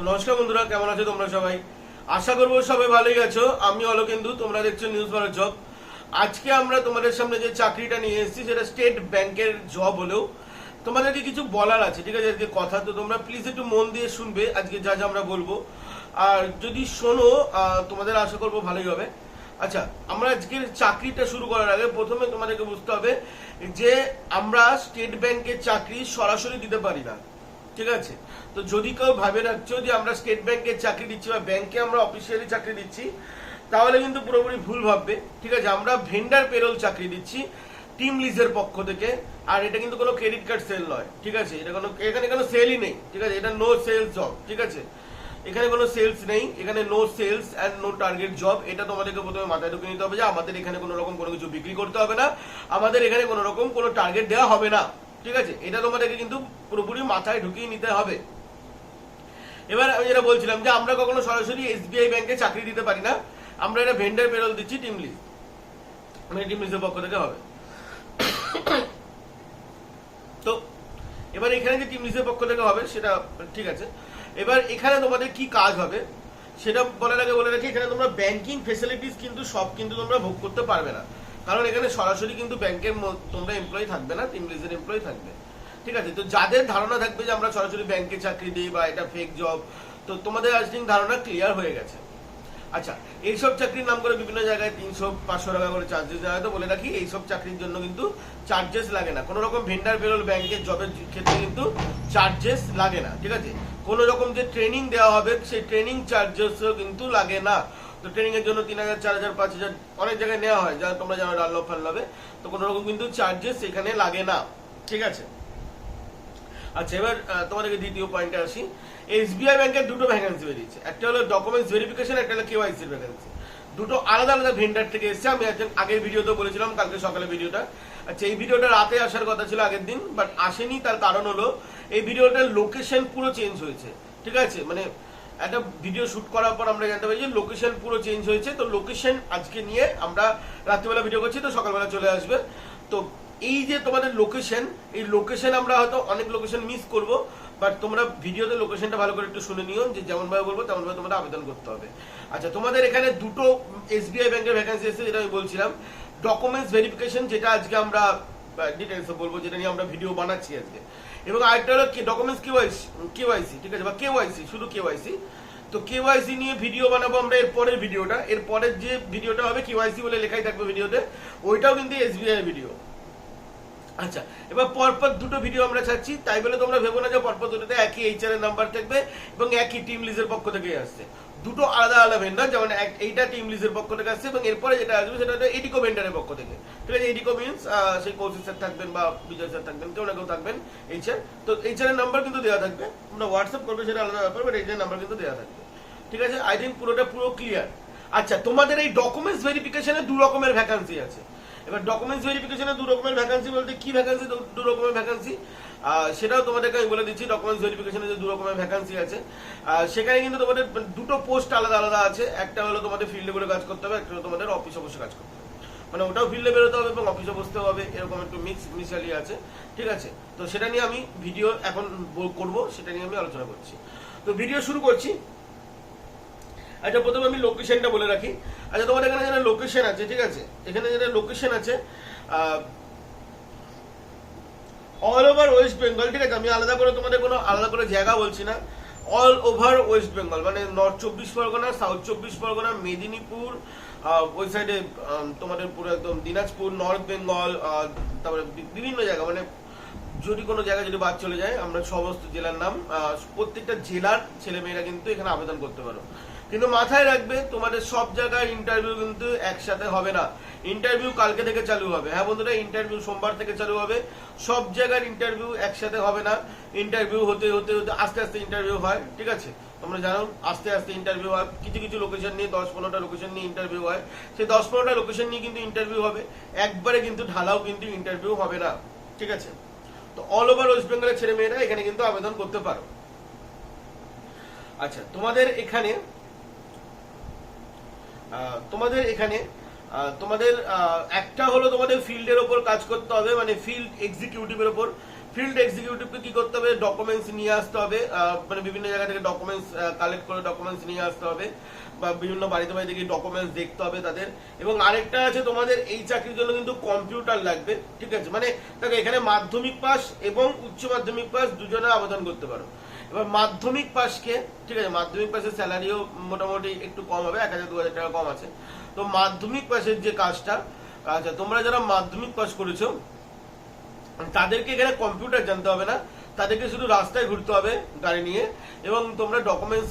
তো নমস্কার বন্ধুরা, কেমন আছো তোমরা সবাই? আশা করব সবাই ভালোই আছো। আমি অলোকেন্দু তোমরা দেখছ নিউজ ভারত জব আজকে আমরা তোমাদের সামনে যে চাকরিটা নিয়ে এসেছি, সেটা স্টেট ব্যাংকের জব হলেও তোমাদেরকে কিছু বলার আছে, ঠিক আছে? আজকে কথা তো তোমরা প্লিজ একটু মন দিয়ে শুনবে, আজকে যা যা আমরা বলব। আর যদি শোনো তোমাদের আশা করব ভালোই হবে। আচ্ছা আমরা আজকের চাকরিটা শুরু করার আগে প্রথমে তোমাদেরকে বুঝতে হবে যে আমরা স্টেট ব্যাংকের চাকরি সরাসরি দিতে পারি না। ঠিক আছে? তো যদি কেউ ভাবে রাখছো যে আমরা স্টেট ব্যাংকের চাকরি দিচ্ছি বা ব্যাংকে আমরা অফিসিয়ালি চাকরি দিচ্ছি, তাহলে কিন্তু পুরোপুরি ভুল ভাববে। ঠিক আছে? আমরা ভেন্ডার পেরোল চাকরি দিচ্ছি টিম লিজের পক্ষ থেকে, আর এটা কিন্তু কোনো ক্রেডিট কার্ড সেল নয়। ঠিক আছে? এটা কোনো এখানে কোনো সেলই নেই। ঠিক আছে? এটা নো সেলস জব ঠিক আছে? এখানে কোনো সেলস নেই। এখানে no sales and no target job এটা তোমাদেরকে প্রথমে মাথায় ঢুকে নিতে হবে যে আমাদের এখানে কোনো রকম কোনো কিছু বিক্রি করতে হবে না। আমাদের এখানে কোনো রকম কোনো টার্গেট দেওয়া হবে না। ঠিক আছে? এটা তোমাদেরকে কিন্তু পুরোপুরি মাথায় ঢুকিয়ে নিতে হবে। এবার আমি যেটা বলছিলাম যে, আমরা কখনো সরাসরি এসবিআই ব্যাংকে চাকরি দিতে পারি না। আমরা এটা ভেন্ডার পেরোল দিচ্ছি টিম লিজ মানে টিম পক্ষ থেকে হবে। তো, এবার এখানে যে টিম লিজের পক্ষ থেকে হবে, সেটা ঠিক আছে। এবার এখানে তোমাদের কি কাজ হবে, সেটা বলার আগে বলে রাখি, এখানে তোমরা ব্যাংকিং ফেসিলিটিস কিন্তু সব কিন্তু তোমরা ভোগ করতে পারবে না। কারণ এখানে সরাসরি কিন্তু ব্যাংকের তোমরা এমপ্লয়ি থাকবে না টিম লিজের এমপ্লয়ি থাকবে। ঠিক আছে? তো যাদের ধারণা থাকবে যে আমরা সরাসরি ব্যাংকে চাকরি দিই বা এটা ফেক জব তো তোমাদের আজ দিন ধারণা ক্লিয়ার হয়ে গেছে। আচ্ছা এইসব চাকরির নাম করে বিভিন্ন জায়গায় তিনশো, পাঁচশো টাকা করে চার্জেস দেওয়া তো বলে রাখি, এইসব চাকরির জন্য কিন্তু চার্জেস লাগে না। কোনো রকম ভেন্ডার বেরোল ব্যাংকের জবের ক্ষেত্রে কিন্তু চার্জেস লাগে না। ঠিক আছে? কোনো রকম যে ট্রেনিং দেওয়া হবে, সেই ট্রেনিং চার্জেসও কিন্তু লাগে না। তো ট্রেনিং এর জন্য তিন হাজার, চার হাজার, পাঁচ হাজার অনেক জায়গায় নেওয়া হয়, যা তোমরা জানো ডাল্লভ ফাল্লভে তো কোনো রকম কিন্তু চার্জেস এখানে লাগে না। ঠিক আছে? আচ্ছা এবার তোমাদেরকে দ্বিতীয় পয়েন্টে আসি। এসবিআই ব্যাংকের দুটো ভ্যাকেন্সি বেরিয়েছে। একটা হলো ডকুমেন্টস ভেরিফিকেশন একটা হলো কেওয়াইসির ভ্যাকেন্সি দুটো আলাদা আলাদা ভেন্ডার থেকে এসেছে। আমি একজন আগের ভিডিওতে বলেছিলাম, কালকে সকালে ভিডিওটা। আচ্ছা এই ভিডিওটা রাতে আসার কথা ছিল আগের দিন বাট আসেনি। তার কারণ হলো, এই ভিডিওটার লোকেশন পুরো চেঞ্জ হয়েছে। ঠিক আছে? মানে একটা ভিডিও শুট করার পর আমরা জানতে পারি যে লোকেশন পুরো চেঞ্জ হয়েছে। তো লোকেশন আজকে নিয়ে আমরা রাত্রিবেলা ভিডিও করছি, তো সকালবেলা চলে আসবে। তো এই যে তোমাদের লোকেশন এই লোকেশন আমরা হয়তো অনেক লোকেশন মিস করব বাট তোমরা ভিডিওতে লোকেশনটা ভালো করে একটু শুনে নিও, যে যেমনভাবে বলব তেমন ভাবে তোমাদের আবেদন করতে হবে। আচ্ছা তোমাদের এখানে দুটো এসবিআই ব্যাংকের ভ্যাকেন্সি এসেছে, যেটা আমি বলছিলাম। ডকুমেন্টস ভেরিফিকেশন যেটা আজকে আমরা ডিটেলসে বলব, যেটা নিয়ে আমরা ভিডিও বানাচ্ছি আজকে। এবং আরেকটা হলো ডকুমেন্টস কেওয়াইসি কেওয়াইসি ঠিক আছে? বা কেওয়াইসি শুধু কেওয়াইসি তো কেওয়াইসি নিয়ে ভিডিও বানাবো আমরা এর পরের ভিডিওটা এর পরের যে ভিডিওটা হবে কেওয়াইসি বলে লেখাই থাকবে ভিডিওতে ওইটাও কিন্তু এসবিআই ভিডিও আচ্ছা এবার পরপর দুটো ভিডিও আমরা ছাড়ছি। তাই বলে তোমরা ভেবো না যে পরপর দুটোতে একই এইচআর এর নাম্বার থাকবে এবং একই টিম লিজের পক্ষ থেকে আসছে। দুটো আলাদা আলাদা ভেন্ডার যেমন এইটা টিম লিজের পক্ষ থেকে আসছে এবং এরপরে যেটা আসবে সেটা হচ্ছে এডিকো ভেন্ডারের পক্ষ থেকে। ঠিক আছে এডিকো মিনস সেই কৌশিক স্যার থাকবেন বা বিজয় স্যার থাকবেন, কেউ না কেউ থাকবেন এইচআর তো এইচআর এর নাম্বার কিন্তু দেওয়া থাকবে। তোমরা হোয়াটসঅ্যাপ করবে, সেটা আলাদা ব্যাপার বাট এইচআর নাম্বার কিন্তু দেওয়া থাকবে। ঠিক আছে আই থিঙ্ক পুরোটা পুরো ক্লিয়ার আচ্ছা তোমাদের এই ডকুমেন্টস ভেরিফিকেশনে দু রকমের ভ্যাকান্সি আছে। এবার ডকুমেন্টস ভেরিফিকেশনে দু রকমের ভ্যাকান্সি বলতে কি ভ্যাকান্সি দু রকমের ভ্যাকান্সি সেটাও তোমাদেরকে আমি বলে দিচ্ছি ডকুমেন্টস ভেরিফিকেশনে যে দু রকমের ভ্যাকান্সি আছে। সেখানে কিন্তু তোমাদের দুটো পোস্ট আলাদা আলাদা আছে। একটা হলো তোমাদের ফিল্ডে করে কাজ করতে হবে, একটা হলো তোমাদের অফিসে বসে কাজ করতে হবে। মানে ওটাও ফিল্ডে বেরোতে হবে এবং অফিসে বসতে হবে, এরকম একটু মিক্স মিশালি আছে। ঠিক আছে? তো সেটা নিয়ে আমি ভিডিও এখন বল- করব, সেটা নিয়ে আমি আলোচনা করছি। তো ভিডিও শুরু করছি। আচ্ছা প্রথমে আমি লোকেশনটা বলে রাখি। আচ্ছা তোমার এখানে যেটা লোকেশন আছে, ঠিক আছে? এখানে যেটা লোকেশন আছে অল ওভার ওয়েস্ট বেঙ্গল ঠিক আছে? আমি আলাদা করে তোমাদের কোনো, আলাদা করে জায়গা বলছি না। অল ওভার ওয়েস্ট বেঙ্গল মানে নর্থ চব্বিশ পরগনা সাউথ চব্বিশ পরগনা মেদিনীপুর ওই সাইডে তোমাদের পুরো একদম দিনাজপুর নর্থ বেঙ্গল তারপরে বিভিন্ন জায়গা। মানে যদি কোনো জায়গায় যদি বাদ চলে যায়, আমরা সমস্ত জেলার নাম প্রত্যেকটা জেলার ছেলেমেয়েরা কিন্তু এখানে আবেদন করতে পারো। কিন্তু মাথায় রাখবে, তোমাদের সব জায়গায় ইন্টারভিউ কিন্তু একসাথে হবে না। ইন্টারভিউ কালকে থেকে চালু হবে। হ্যাঁ বন্ধুরা ইন্টারভিউ সোমবার থেকে চালু হবে। সব জায়গার ইন্টারভিউ একসাথে হবে না। ইন্টারভিউ হতে হতে হতে, আস্তে আস্তে ইন্টারভিউ হয়, ঠিক আছে? তোমরা জানো, আস্তে আস্তে ইন্টারভিউ হয়। কিছু কিছু লোকেশন নিয়ে, দশ, পনেরোটা লোকেশন নিয়ে ইন্টারভিউ হয়। সেই দশ, পনেরোটা লোকেশন নিয়ে কিন্তু ইন্টারভিউ হবে। একবারে কিন্তু ঢালাও কিন্তু ইন্টারভিউ হবে না, ঠিক আছে? তো অল ওভার ওয়েস্ট বেঙ্গলের ছেলে মেয়েরা এখানে কিন্তু আবেদন করতে পারো। আচ্ছা তোমাদের এখানে তোমাদের এখানে তোমাদের একটা হলো তোমাদের ফিল্ডের ওপর কাজ করতে হবে মানে ফিল্ড এক্সিকিউটিভের ওপর। ফিল্ড এক্সিকিউটিভকে কি করতে হবে? ডকুমেন্টস নিয়ে আসতে হবে মানে বিভিন্ন জায়গা থেকে ডকুমেন্টস কালেক্ট করে ডকুমেন্টস নিয়ে আসতে হবে, বা বিভিন্ন বাড়িতে বাড়িতে গিয়ে ডকুমেন্টস দেখতে হবে তাদের। এবং আরেকটা আছে তোমাদের এই চাকরির জন্য কিন্তু কম্পিউটার লাগবে, ঠিক আছে? মানে দেখো, এখানে মাধ্যমিক পাস এবং উচ্চ মাধ্যমিক পাস দুজনে আবেদন করতে পারো। এবার মাধ্যমিক পাসকে ঠিক আছে, মাধ্যমিক পাসের স্যালারিও মোটামুটি একটু কম হবে, এক হাজার, দু হাজার টাকা কম আছে। তো মাধ্যমিক পাসের যে কাজটা আচ্ছা তোমরা যারা মাধ্যমিক পাশ করেছ, তাদেরকে এখানে কম্পিউটার জানতে হবে না, তাদেরকে শুধু রাস্তায় ঘুরতে হবে গাড়ি নিয়ে, এবং তোমরা ডকুমেন্টস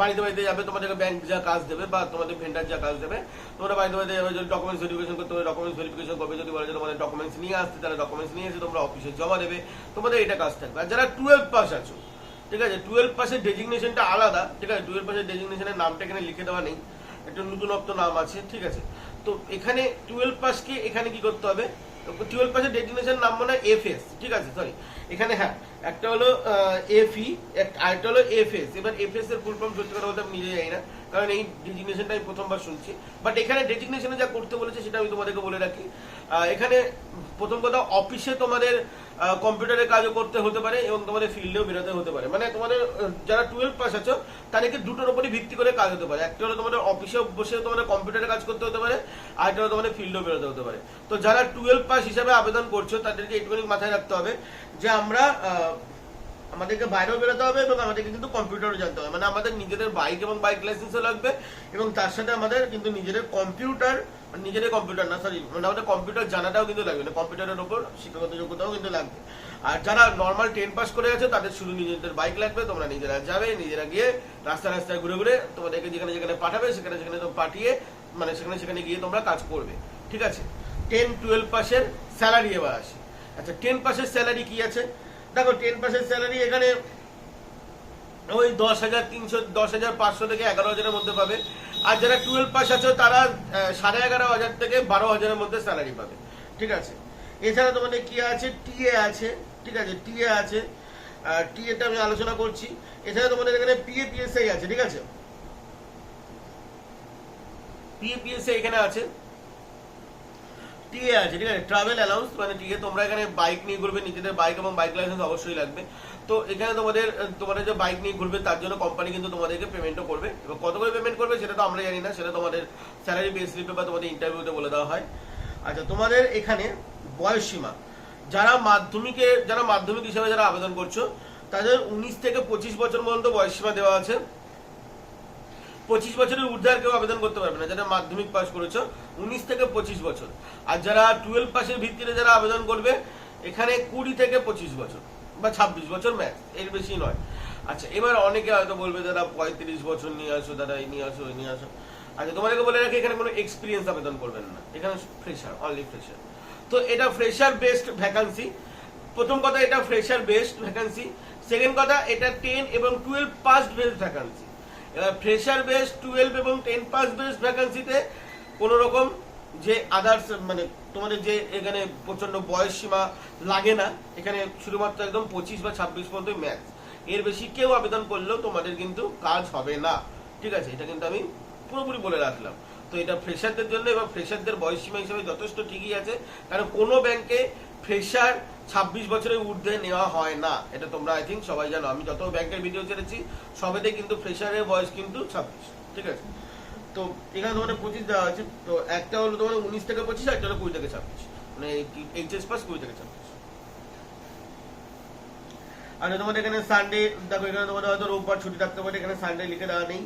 বাড়িতে বাড়িতে যাবে তোমাদেরকে ব্যাংক যা কাজ দেবে, বা তোমাদের ভেন্ডার যা কাজ দেবে, তোমরা বাড়িতে বাড়িতে যাবে, যদি ডকুমেন্টস ভেরিফিকেশন করতে হবে ডকুমেন্টস ভেরিফিকেশন করবে যদি বলে তোমাদের ডকুমেন্টস নিয়ে আসতে, তাহলে ডকুমেন্টস নিয়ে এসে তোমরা অফিসে জমা দেবে, তোমাদের এটা কাজ থাকবে। আর যারা টুয়েলভ পাস আছো ঠিক আছে টুয়েলভ পাসের ডেজিগনেশনটা আলাদা, ঠিক আছে টুয়েলভ পাসের ডেজিগনেশনের নামটা এখানে লিখে দেওয়া নেই, একটা নতুনত্ব নাম আছে, ঠিক আছে। তো এখানে টুয়েলভ পাসকে এখানে কি করতে হবে? টুয়েলভ পাসের ডেজিগনেশন নাম মানে এফএস ঠিক আছে সরি এখানে হ্যাঁ একটা হলো এফ এফই আরেকটা হলো এফএস এবার এফএস এর ফুল ফর্ম সত্যি কথা বলতে আমি নিজে যাই না। কারণ এই ডেজিগনেশনটা আমি প্রথমবার শুনছি। বাট এখানে ডেজিগনেশনে যা করতে বলেছে সেটা আমি তোমাদেরকে বলে রাখি। এখানে প্রথম কথা অফিসে তোমাদের কম্পিউটারের কাজও করতে হতে পারে এবং তোমাদের ফিল্ডেও বেরোতে হতে পারে। মানে তোমাদের যারা টুয়েলভ পাস আছো, তাদেরকে দুটোর উপরই ভিত্তি করে কাজ হতে পারে। একটা হলো তোমাদের অফিসে বসে তোমাদের কম্পিউটারে কাজ করতে হতে পারে, আর একটা হলো তোমাদের ফিল্ডেও বেরোতে হতে পারে। তো যারা টুয়েলভ পাস হিসাবে আবেদন করছ, তাদেরকে এইটুকুনি মাথায় রাখতে হবে যে আমরা আমাদেরকে বাইরেও বেরোতে হবে এবং আমাদেরকে কিন্তু কম্পিউটারও জানতে হবে। মানে আমাদের নিজেদের বাইক এবং বাইক লাইসেন্সও লাগবে এবং তার সাথে আমাদের কিন্তু নিজেদের কম্পিউটার মানে নিজেদের কম্পিউটার না সরি মানে আমাদের কম্পিউটার জানাটাও কিন্তু লাগবে না, কম্পিউটারের ওপর শিক্ষাগত যোগ্যতাও কিন্তু লাগবে। আর যারা নর্মাল টেন পাস করে আছে, তাদের শুধু নিজেদের বাইক লাগবে, তোমরা নিজেরা যাবে, নিজেরা গিয়ে রাস্তা রাস্তায় ঘুরে ঘুরে তোমাদেরকে যেখানে যেখানে পাঠাবে, সেখানে সেখানে তো পাঠিয়ে মানে সেখানে সেখানে গিয়ে তোমরা কাজ করবে। ঠিক আছে? টেন টুয়েলভ পাসের স্যালারি এবার আসে। আচ্ছা টেন পাসের স্যালারি কি আছে? দেখো টেন পাসের স্যালারি এখানে ওই দশ হাজার তিনশো, দশ হাজার পাঁচশো থেকে এগারো হাজারের মধ্যে পাবে। আর যারা টুয়েলভ পাস আছে, তারা সাড়ে এগারো হাজার থেকে বারো হাজারের মধ্যে স্যালারি পাবে। ঠিক আছে? এছাড়া তোমাদের কি আছে? টিএ আছে। ঠিক আছে? টিএ আছে। টিএটা আমি আলোচনা করছি। এছাড়া তোমাদের এখানে পিএ পিএসআই আছে। ঠিক আছে? পিএ পিএসআই এখানে আছে। টিএ আছে, ঠিক আছে? ট্রাভেল অ্যালাউন্স মানে টিএ তোমরা এখানে বাইক নিয়ে ঘুরবে, নিজেদের বাইক এবং বাইক লাইসেন্স অবশ্যই লাগবে। তো এখানে তোমাদের তোমাদের যে বাইক নিয়ে ঘুরবে, তার জন্য কোম্পানি কিন্তু তোমাদেরকে পেমেন্টও করবে। এবার কত করে পেমেন্ট করবে সেটা তো আমরা জানি না, সেটা তোমাদের স্যালারি পে স্লিপে বা তোমাদের ইন্টারভিউতে বলে দেওয়া হয়। আচ্ছা তোমাদের এখানে বয়স সীমা যারা মাধ্যমিকে, যারা মাধ্যমিক হিসাবে যারা আবেদন করছ, তাদের উনিশ থেকে পঁচিশ বছর পর্যন্ত বয়স সীমা দেওয়া আছে। পঁচিশ বছরের ঊর্ধ্বে আর কেউ আবেদন করতে পারবে না, যারা মাধ্যমিক পাস করেছ, উনিশ থেকে পঁচিশ বছর। আর যারা টুয়েলভ পাসের ভিত্তিতে যারা আবেদন করবে, এখানে কুড়ি থেকে পঁচিশ বছর বা ছাব্বিশ বছর ম্যাক্স এর বেশি নয়। আচ্ছা এবার অনেকে হয়তো বলবে, দাদা, পঁয়ত্রিশ বছর নিয়ে আসো, দাদা, এই নিয়ে আসো, ওই নিয়ে আসো। আচ্ছা তোমাদেরকে বলে রাখি, এখানে কোনো এক্সপিরিয়েন্স আবেদন করবেন না। এখানে ফ্রেশার অনলি ফ্রেশার তো এটা ফ্রেশার বেসড ভ্যাকান্সি প্রথম কথা, এটা ফ্রেশার বেসড ভ্যাকান্সি সেকেন্ড কথা, এটা টেন এবং twelve past based vacancy fresher base twelve এবং টেন পাস বেস ভ্যাকান্সিতে কোনো রকম যে আদার্স মানে তোমাদের যে এখানে প্রচণ্ড বয়স সীমা লাগে না, এখানে শুধুমাত্র একদম পঁচিশ বা ছাব্বিশ পর্যন্ত ম্যাক্স এর বেশি কেউ আবেদন করলেও তোমাদের কিন্তু কাজ হবে না। ঠিক আছে? এটা কিন্তু আমি পুরোপুরি বলে রাখলাম। তো এটা ফ্রেশারদের জন্য এবং ফ্রেশারদের বয়স সীমা হিসেবে যথেষ্ট ঠিকই আছে। কারণ কোনো ব্যাংকে ফ্রেশার ছাব্বিশ বছরের ঊর্ধ্বে নেওয়া হয় না। এটা তোমরা আই থিঙ্ক সবাই জানো। আমি যত ব্যাংকের ভিডিও ছেড়েছি, সবেতে কিন্তু ফ্রেশারের বয়স কিন্তু ছাব্বিশ। ঠিক আছে? তো এখানে তোমাদের পঁচিশ দেওয়া আছে। তো একটা হলো তোমাদের উনিশ থেকে পঁচিশ, একটা হলো কুড়ি থেকে ছাব্বিশ। মানে এইচএস পাস কুড়ি থেকে ছাব্বিশ। আর তোমাদের এখানে সানডে দেখো এখানে তোমাদের হয়তো রোববার ছুটি থাকতে পারে। এখানে সানডে লিখে দেওয়া নেই।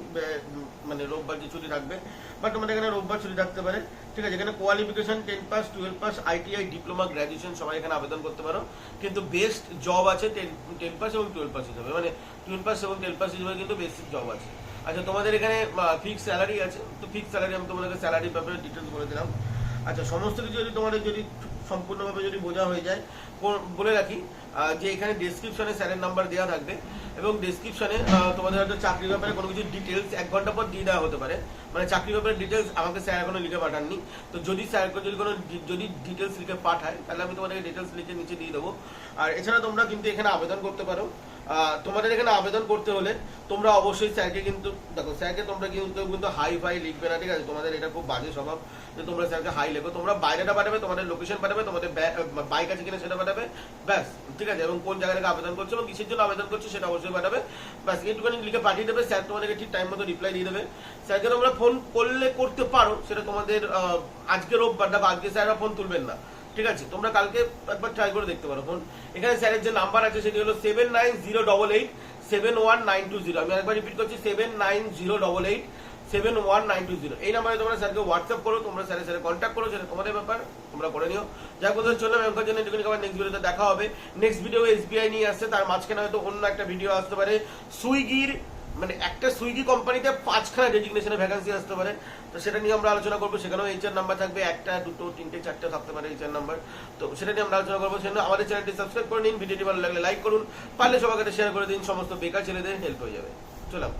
মানে রোববার যে ছুটি থাকবে। বাট তোমাদের এখানে রোববার ছুটি থাকতে পারে। ঠিক আছে এখানে qualification ten pass twelve pass ITI diploma graduation সবাই এখানে আবেদন করতে পারো। কিন্তু বেস্ট জব আছে টেন পাস এবং টুয়েলভ পাস হিসাবে মানে টুয়েলভ পাস এবং টেন পাস হিসাবে কিন্তু বেসিক জব আছে। আচ্ছা তোমাদের এখানে ফিক্স স্যালারি আছে? তো ফিক্স স্যালারি আমি তোমাদেরকে স্যালারি ব্যাপারে ডিটেলস বলে দিলাম। আচ্ছা সমস্ত কিছু যদি তোমাদের যদি সম্পূর্ণভাবে যদি বোঝা হয়ে যায় বলে রাখি যে এখানে ডিসক্রিপশনে স্যারের নাম্বার দেওয়া থাকবে এবং ডিসক্রিপশনে তোমাদের হয়তো চাকরির ব্যাপারে কোনো কিছু ডিটেলস এক ঘণ্টা পর দিয়ে দেওয়া হতে পারে। মানে চাকরির ব্যাপারে ডিটেলস আমাকে স্যার এখনও লিখে পাঠাননি। তো যদি স্যারকে যদি কোনো যদি ডিটেলস লিখে পাঠায়, তাহলে আমি তোমাদেরকে ডিটেলস লিখে নিচে দিয়ে দেবো। আর এছাড়া তোমরা কিন্তু এখানে আবেদন করতে পারো। তোমাদের এখানে আবেদন করতে হলে তোমরা অবশ্যই স্যারকে কিন্তু, দেখো, স্যারকে তোমরা কিন্তু কিন্তু হাই ফাই লিখবে না, ঠিক আছে? তোমাদের এটা খুব বাজে স্বভাব যে তোমরা স্যারকে হাই লেখো। তোমরা বাইরেটা পাঠাবে, তোমাদের লোকেশন পাঠাবে, তোমাদের বাইক আছে কিনা সেটা পাঠাবে, ব্যাস, ঠিক আছে? এবং কোন জায়গা থেকে আবেদন করছ এবং কিসের জন্য আবেদন করছ সেটা অবশ্যই পাঠাবে। ব্যাস, একটুখানি লিখে পাঠিয়ে দেবে, স্যার তোমাদেরকে ঠিক টাইম মতো রিপ্লাই দিয়ে দেবে। স্যারকে তোমরা ফোন করলে করতে পারো, সেটা তোমাদের আজকে রোববার বা আজকে স্যাররা ফোন তুলবেন না। ঠিক আছে, তোমরা কালকে একবার ট্রাই করে দেখতে পারো। ফোন এখানে স্যারের যে নাম্বার আছে সেটি হলো seven nine zero double eight seven one nine two zero আমি একবার রিপিট করছি seven nine zero double eight seven one nine two zero এই নাম্বারে তোমরা স্যারকে হোয়াটসঅ্যাপ করো, তোমরা স্যারের সাথে কন্ট্যাক্ট করো, সেটা তোমাদের ব্যাপার, তোমরা করে নিও। যা কোথাও চললাম এখনকার জন্য, এটুকুনি আবার নেক্সট ভিডিওতে দেখা হবে। নেক্সট ভিডিও এসবিআই নিয়ে আসছে, তার মাঝখানে হয়তো অন্য একটা ভিডিও আসতে পারে। সুইগির মানে একটা সুইগি কোম্পানিতে পাঁচখানা ডেজিগনেশনে ভ্যাকান্সি আসতে পারে। তো সেটা নিয়ে আমরা আলোচনা করব। সেখানেও এইচআর নাম্বার থাকবে। একটা, দুটো, তিনটে, চারটে থাকতে পারে এইচআর নাম্বার তো সেটা নিয়ে আমরা আলোচনা করব। সেজন্য আমাদের চ্যানেলটি সাবস্ক্রাইব করে নিন। ভিডিওটি ভালো লাগলে লাইক করুন। পারলে সবার কাছে শেয়ার করে দিন। সমস্ত বেকার ছেলেদের হেল্প হয়ে যাবে। চলাম।